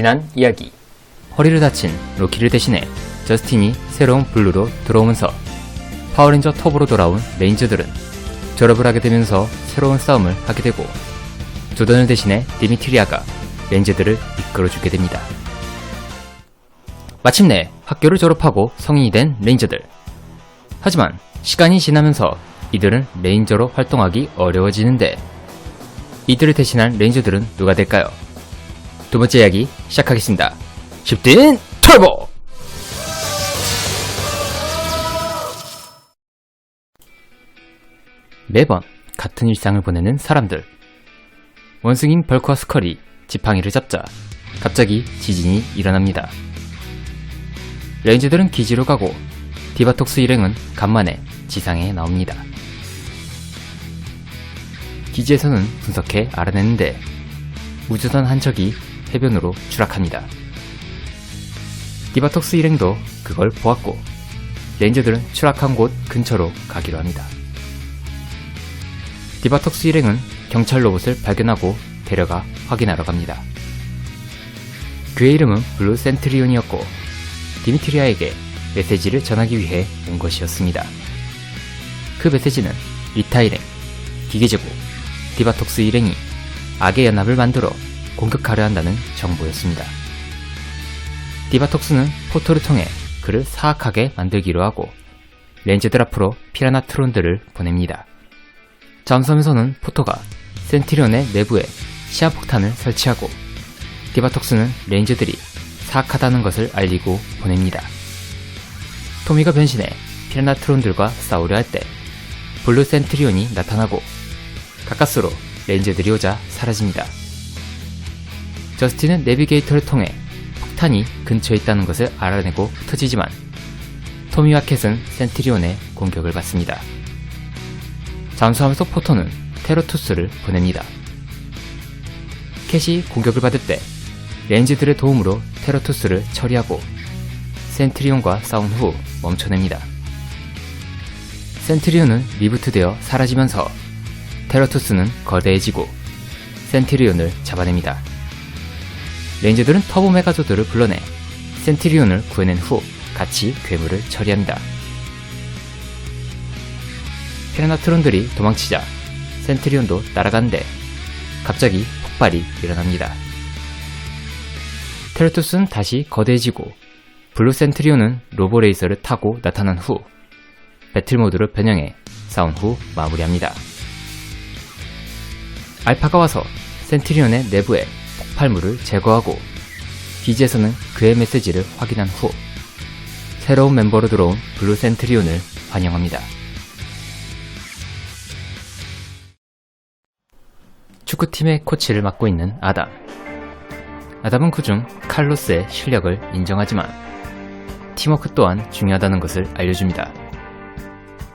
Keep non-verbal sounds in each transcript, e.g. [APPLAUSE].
지난 이야기 허리를 다친 로키를 대신해 저스틴이 새로운 블루로 들어오면서 파워레인저 터보로 돌아온 레인저들은 졸업을 하게 되면서 새로운 싸움을 하게 되고 조던을 대신해 디미트리아가 레인저들을 이끌어주게 됩니다. 마침내 학교를 졸업하고 성인이 된 레인저들. 하지만 시간이 지나면서 이들은 레인저로 활동하기 어려워지는데 이들을 대신한 레인저들은 누가 될까요? 두 번째 이야기 시작하겠습니다. 10딘 터보! 매번 같은 일상을 보내는 사람들. 원숭인 벌크와 스컬이 지팡이를 잡자 갑자기 지진이 일어납니다. 레인저들은 기지로 가고 디바톡스 일행은 간만에 지상에 나옵니다. 기지에서는 분석해 알아냈는데 우주선 한 척이 해변으로 추락합니다. 디바톡스 일행도 그걸 보았고 레인저들은 추락한 곳 근처로 가기로 합니다. 디바톡스 일행은 경찰 로봇을 발견하고 데려가 확인하러 갑니다. 그의 이름은 블루 센트리온이었고 디미트리아에게 메시지를 전하기 위해 온 것이었습니다. 그 메시지는 리타 일행, 기계제국, 디바톡스 일행이 악의 연합을 만들어 공격하려 한다는 정보였습니다. 디바톡스는 포토를 통해 그를 사악하게 만들기로 하고 렌즈들 앞으로 피라나 트론들을 보냅니다. 잠수함에서는 포토가 센티리온의 내부에 시한폭탄을 설치하고 디바톡스는 레인저들이 사악하다는 것을 알리고 보냅니다. 토미가 변신해 피라나 트론들과 싸우려 할 때 블루 센트리온이 나타나고 가까스로 레인저들이 오자 사라집니다. 저스틴은 내비게이터를 통해 폭탄이 근처에 있다는 것을 알아내고 흩어지지만 토미와 캣은 센트리온의 공격을 받습니다. 잠수하면서 포토는 테로투스를 보냅니다. 캣이 공격을 받을 때 렌즈들의 도움으로 테로투스를 처리하고 센트리온과 싸운 후 멈춰냅니다. 센트리온은 리부트되어 사라지면서 테로투스는 거대해지고 센트리온을 잡아냅니다. 렌즈들은 터보 메가조드를 불러내 센트리온을 구해낸 후 같이 괴물을 처리합니다. 피라나트론들이 도망치자 센트리온도 따라가는데 갑자기 폭발이 일어납니다. 테르투스는 다시 거대해지고 블루 센트리온은 로보레이서를 타고 나타난 후 배틀 모드로 변형해 싸운 후 마무리합니다. 알파가 와서 센트리온의 내부에 폭발물을 제거하고 기지에서는 그의 메시지를 확인한 후 새로운 멤버로 들어온 블루 센트리온을 환영합니다. 축구팀의 코치를 맡고 있는 아담. 아담은 그중 칼로스의 실력을 인정하지만 팀워크 또한 중요하다는 것을 알려줍니다.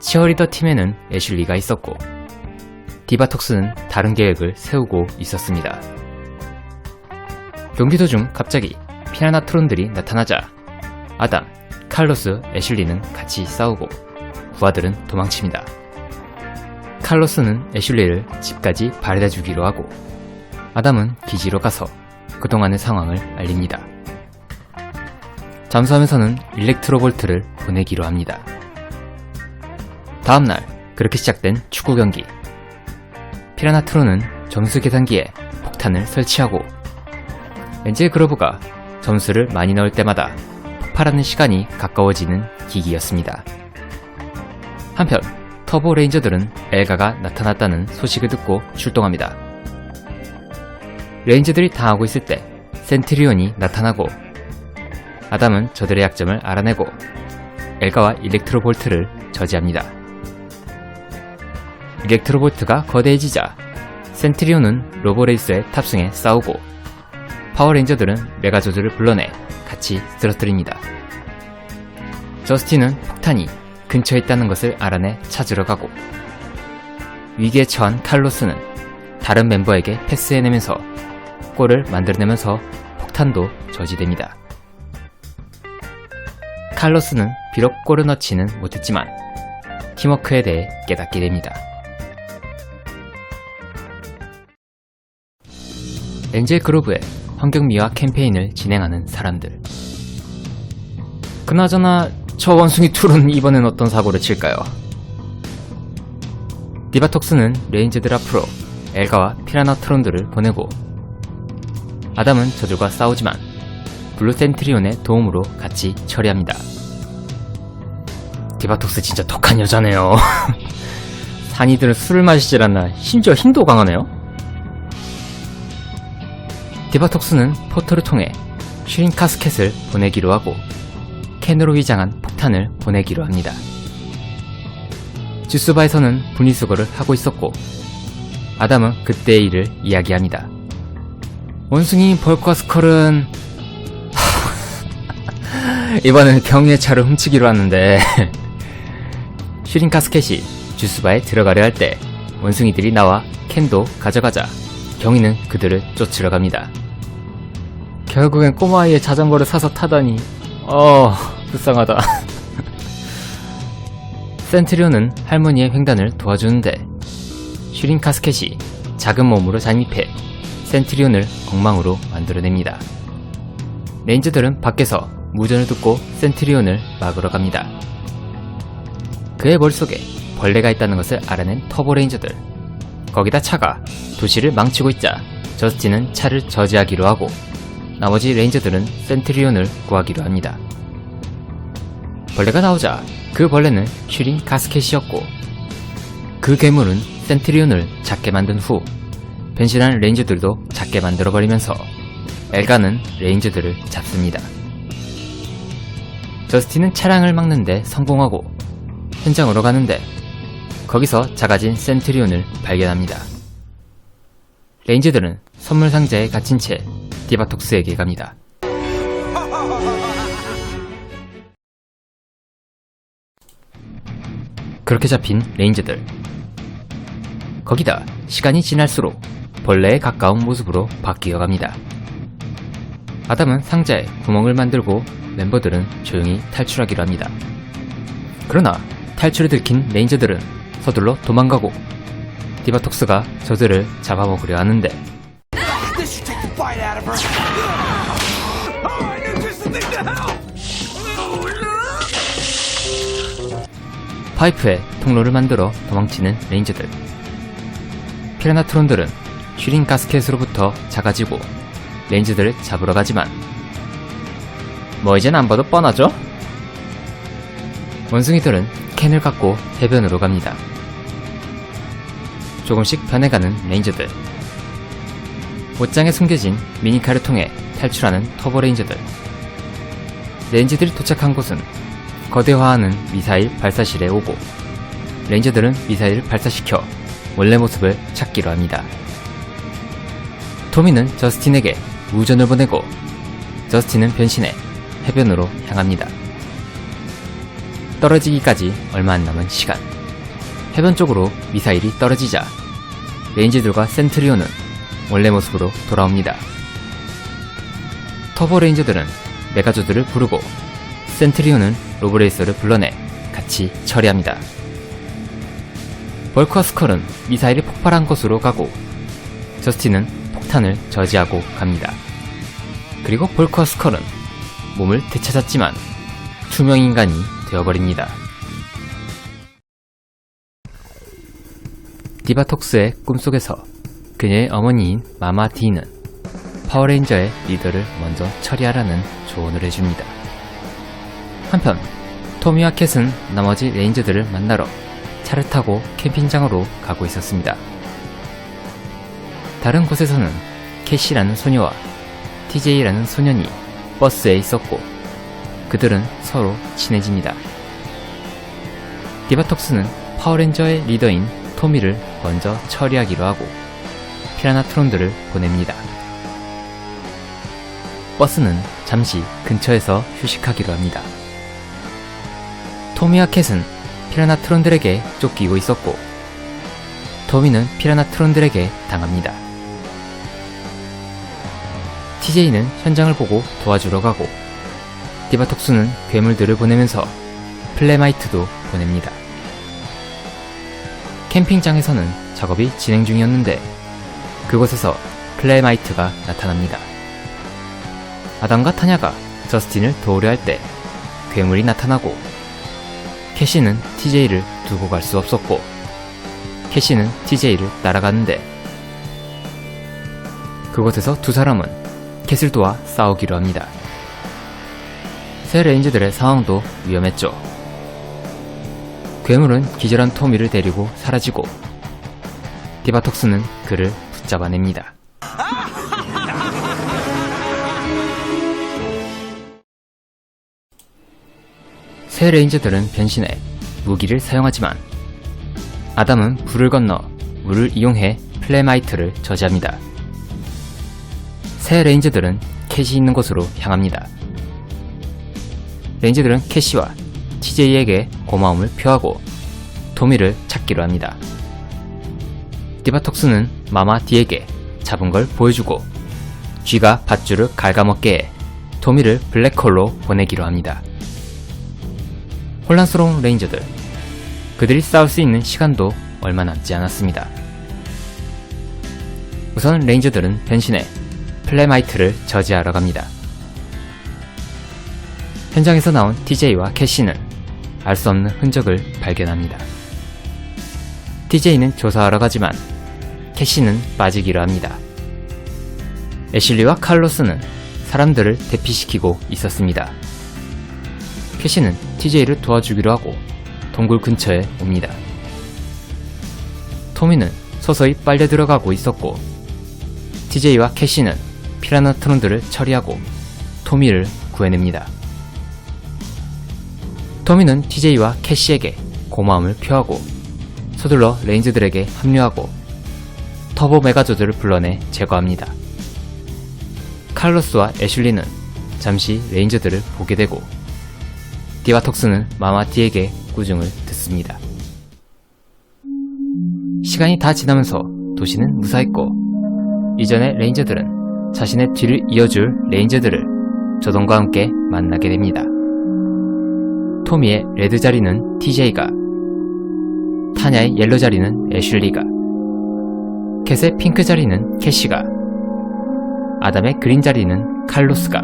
치어리더 팀에는 애슐리가 있었고 디바톡스는 다른 계획을 세우고 있었습니다. 경기 도중 갑자기 피나나 트론들이 나타나자 아담, 칼로스, 애슐리는 같이 싸우고 부하들은 도망칩니다. 칼로스는 애슐리를 집까지 바래다 주기로 하고 아담은 기지로 가서 그동안의 상황을 알립니다. 잠수함에서는 일렉트로볼트를 보내기로 합니다. 다음날 그렇게 시작된 축구 경기. 피라나트로는 점수 계산기에 폭탄을 설치하고 렌젤 그로브가 점수를 많이 넣을 때마다 폭발하는 시간이 가까워지는 기기였습니다. 한편 터보 레인저들은 엘가가 나타났다는 소식을 듣고 출동합니다. 레인저들이 당하고 있을 때 센트리온이 나타나고 아담은 저들의 약점을 알아내고 엘가와 일렉트로 볼트를 저지합니다. 일렉트로 볼트가 거대해지자 센트리온은 로보레이스에 탑승해 싸우고 파워레인저들은 메가조즈를 불러내 같이 쓰러뜨립니다. 저스틴은 폭탄이 근처에 있다는 것을 알아내 찾으러 가고 위기에 처한 칼로스는 다른 멤버에게 패스해내면서 골을 만들어내면서 폭탄도 저지됩니다. 칼로스는 비록 골을 넣지는 못했지만 팀워크에 대해 깨닫게 됩니다. 엔젤 그로브의 환경미화 캠페인을 진행하는 사람들. 그나저나 저 원숭이 툴은 이번엔 어떤 사고를 칠까요? 디바톡스는 레인즈들 앞으로 엘가와 피라나 트론들을 보내고 아담은 저들과 싸우지만 블루 센트리온의 도움으로 같이 처리합니다. 디바톡스 진짜 독한 여자네요. [LAUGHS] 산이들은 술을 마시질 않나 심지어 힘도 강하네요. 디바톡스는 포터를 통해 슈린 카스켓을 보내기로 하고 캔으로 위장한 폭탄을 보내기로 합니다. 주스바에서는 분리수거를 하고 있었고 아담은 그때의 일을 이야기합니다. 원숭이 벌과 스컬은 [LAUGHS] 이번엔 경유의 차를 훔치기로 하는데 [LAUGHS] 슈린 카스켓이 주스바에 들어가려 할 때 원숭이들이 나와 캔도 가져가자 경위는 그들을 쫓으러 갑니다. 결국엔 꼬마아이의 자전거를 사서 타다니 어 불쌍하다. [LAUGHS] 센트리온은 할머니의 횡단을 도와주는데 슈린 카스켓이 작은 몸으로 잠입해 센트리온을 엉망으로 만들어냅니다. 레인저들은 밖에서 무전을 듣고 센트리온을 막으러 갑니다. 그의 머릿속에 벌레가 있다는 것을 알아낸 터보 레인저들. 거기다 차가 도시를 망치고 있자 저스틴은 차를 저지하기로 하고 나머지 레인저들은 센트리온을 구하기로 합니다. 벌레가 나오자 그 벌레는 슈린 가스켓이었고 그 괴물은 센트리온을 작게 만든 후 변신한 레인저들도 작게 만들어버리면서 엘가는 레인저들을 잡습니다. 저스틴은 차량을 막는데 성공하고 현장으로 가는데 거기서 작아진 센트리온을 발견합니다. 레인저들은 선물 상자에 갇힌 채 디바톡스에게 갑니다. 그렇게 잡힌 레인저들. 거기다 시간이 지날수록 벌레에 가까운 모습으로 바뀌어 갑니다. 아담은 상자에 구멍을 만들고 멤버들은 조용히 탈출하기로 합니다. 그러나 탈출을 들킨 레인저들은 서둘러 도망가고 디바톡스가 저들을 잡아먹으려 하는데. Oh. 파이프에 통로를 만들어 도망치는 레인저들. 피라나트론들은 슈린 가스켓으로부터 작아지고 레인저들을 잡으러 가지만 뭐 이젠 안 봐도 뻔하죠? 원숭이들은 캔을 갖고 해변으로 갑니다. 조금씩 변해가는 레인저들. 옷장에 숨겨진 미니카를 통해 탈출하는 터보 레인저들. 레인저들이 도착한 곳은 거대화하는 미사일 발사실에 오고 레인저들은 미사일을 발사시켜 원래 모습을 찾기로 합니다. 토미는 저스틴에게 무전을 보내고 저스틴은 변신해 해변으로 향합니다. 떨어지기까지 얼마 안 남은 시간. 해변 쪽으로 미사일이 떨어지자 레인저들과 센트리온은 원래 모습으로 돌아옵니다. 터보 레인저들은 메가조들을 부르고 센트리온은 로브레이서를 불러내 같이 처리합니다. 벌크와 스컬은 미사일이 폭발한 곳으로 가고 저스틴은 폭탄을 저지하고 갑니다. 그리고 볼크와 스컬은 몸을 되찾았지만 투명 인간이 되어버립니다. 디바톡스의 꿈속에서 그녀의 어머니인 마마 디는 파워레인저의 리더를 먼저 처리하라는 조언을 해줍니다. 한편 토미와 캣은 나머지 레인저들을 만나러 차를 타고 캠핑장으로 가고 있었습니다. 다른 곳에서는 캣이라는 소녀와 TJ라는 소년이 버스에 있었고 그들은 서로 친해집니다. 디바톡스는 파워레인저의 리더인 토미를 먼저 처리하기로 하고 피라나트론들을 보냅니다. 버스는 잠시 근처에서 휴식하기로 합니다. 토미와 캣은 피라나트론들에게 쫓기고 있었고 토미는 피라나트론들에게 당합니다. TJ는 현장을 보고 도와주러 가고 디바톡스는 괴물들을 보내면서 플레마이트도 보냅니다. 캠핑장에서는 작업이 진행 중이었는데 그곳에서 플레마이트가 나타납니다. 아담과 타냐가 저스틴을 도우려 할 때 괴물이 나타나고 캐시는 TJ를 두고 갈 수 없었고 캐시는 TJ를 따라갔는데 그곳에서 두 사람은 캣을 도와 싸우기로 합니다. 새 레인저들의 상황도 위험했죠. 괴물은 기절한 토미를 데리고 사라지고 디바톡스는 그를 붙잡아냅니다. 새 레인저들은 변신해 무기를 사용하지만 아담은 불을 건너 물을 이용해 플레마이트를 저지합니다. 새 레인저들은 캐시 있는 곳으로 향합니다. 레인저들은 캐시와 TJ에게 고마움을 표하고 토미를 찾기로 합니다. 디바톡스는 마마 D에게 잡은 걸 보여주고 쥐가 밧줄을 갉아먹게 해 토미를 블랙홀로 보내기로 합니다. 혼란스러운 레인저들. 그들이 싸울 수 있는 시간도 얼마 남지 않았습니다. 우선 레인저들은 변신해 플레마이트를 저지하러 갑니다. 현장에서 나온 TJ와 캐시는 알 수 없는 흔적을 발견합니다. TJ는 조사하러 가지만 캐시는 빠지기로 합니다. 애슐리와 칼로스는 사람들을 대피시키고 있었습니다. 캐시는 TJ를 도와주기로 하고 동굴 근처에 옵니다. 토미는 서서히 빨려 들어가고 있었고 TJ와 캐시는 피라나 트론들을 처리하고 토미를 구해냅니다. 토미는 TJ와 캐시에게 고마움을 표하고 서둘러 레인즈들에게 합류하고 터보 메가조드를 불러내 제거합니다. 칼로스와 애슐리는 잠시 레인저들을 보게 되고 디바톡스는 마마티에게 꾸중을 듣습니다. 시간이 다 지나면서 도시는 무사했고 이전의 레인저들은 자신의 뒤를 이어줄 레인저들을 조던과 함께 만나게 됩니다. 토미의 레드 자리는 TJ가 타냐의 옐로 자리는 애슐리가 캣의 핑크 자리는 캐시가 아담의 그린 자리는 칼로스가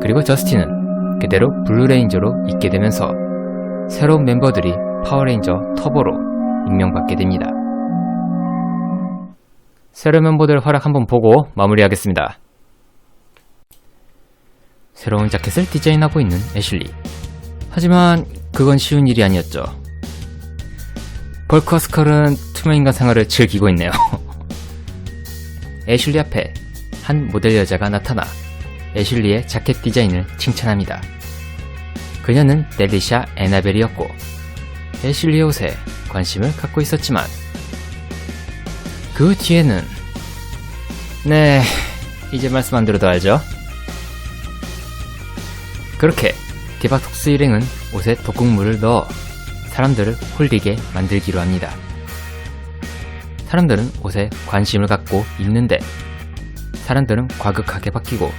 그리고 저스틴은 그대로 블루레인저로 있게 되면서 새로운 멤버들이 파워레인저 터보로 임명받게 됩니다. 새로운 멤버들 활약 한번 보고 마무리하겠습니다. 새로운 자켓을 디자인하고 있는 애슐리. 하지만 그건 쉬운 일이 아니었죠. 벌크와 스컬은 투명인간 생활을 즐기고 있네요. [LAUGHS] 애슐리 앞에 한 모델 여자가 나타나 애슐리의 자켓 디자인을 칭찬합니다. 그녀는 델리샤 에나벨이었고 애슐리의 옷에 관심을 갖고 있었지만 그 뒤에는 네 이제 말씀 안 들어도 알죠? 그렇게 디바톡스 일행은 옷에 독극물을 넣어 사람들을 홀리게 만들기로 합니다. 사람들은 옷에 관심을 갖고 입는데 사람들은 과격하게 바뀌고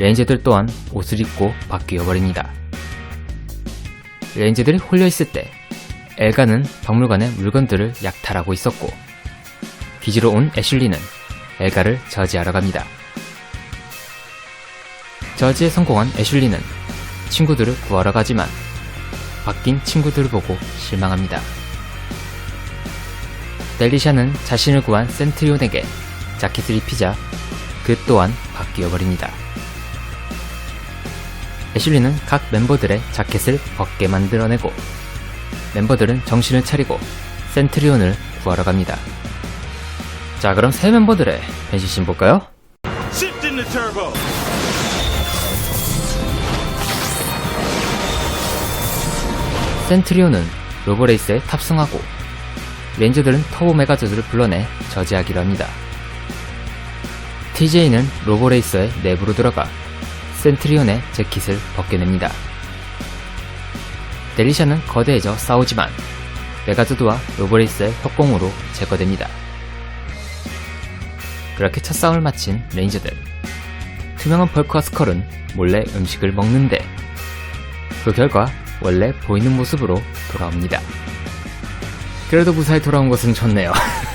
레인저들 또한 옷을 입고 바뀌어 버립니다. 레인저들이 홀려 있을 때 엘가는 박물관의 물건들을 약탈하고 있었고 기지로 온 애슐리는 엘가를 저지하러 갑니다. 저지에 성공한 애슐리는 친구들을 구하러 가지만 바뀐 친구들을 보고 실망합니다. 델리샤는 자신을 구한 센트리온에게 자켓을 입히자 그 또한 바뀌어 버립니다. 애슐리는 각 멤버들의 자켓을 벗게 만들어내고 멤버들은 정신을 차리고 센트리온을 구하러 갑니다. 자, 그럼 새 멤버들의 변신씬 볼까요? 센트리온은 로보레이스에 탑승하고 렌저들은 터보 메가저드를 불러내 저지하기로 합니다. TJ는 로보레이서의 내부로 들어가 센트리온의 재킷을 벗겨냅니다. 델리샤는 거대해져 싸우지만 메가저드와 로보레이스의 협공으로 제거됩니다. 그렇게 첫 싸움을 마친 레인저들. 투명한 벌크와 스컬은 몰래 음식을 먹는데 그 결과 원래 보이는 모습으로 돌아옵니다. 그래도 무사히 돌아온 것은 좋네요. [LAUGHS]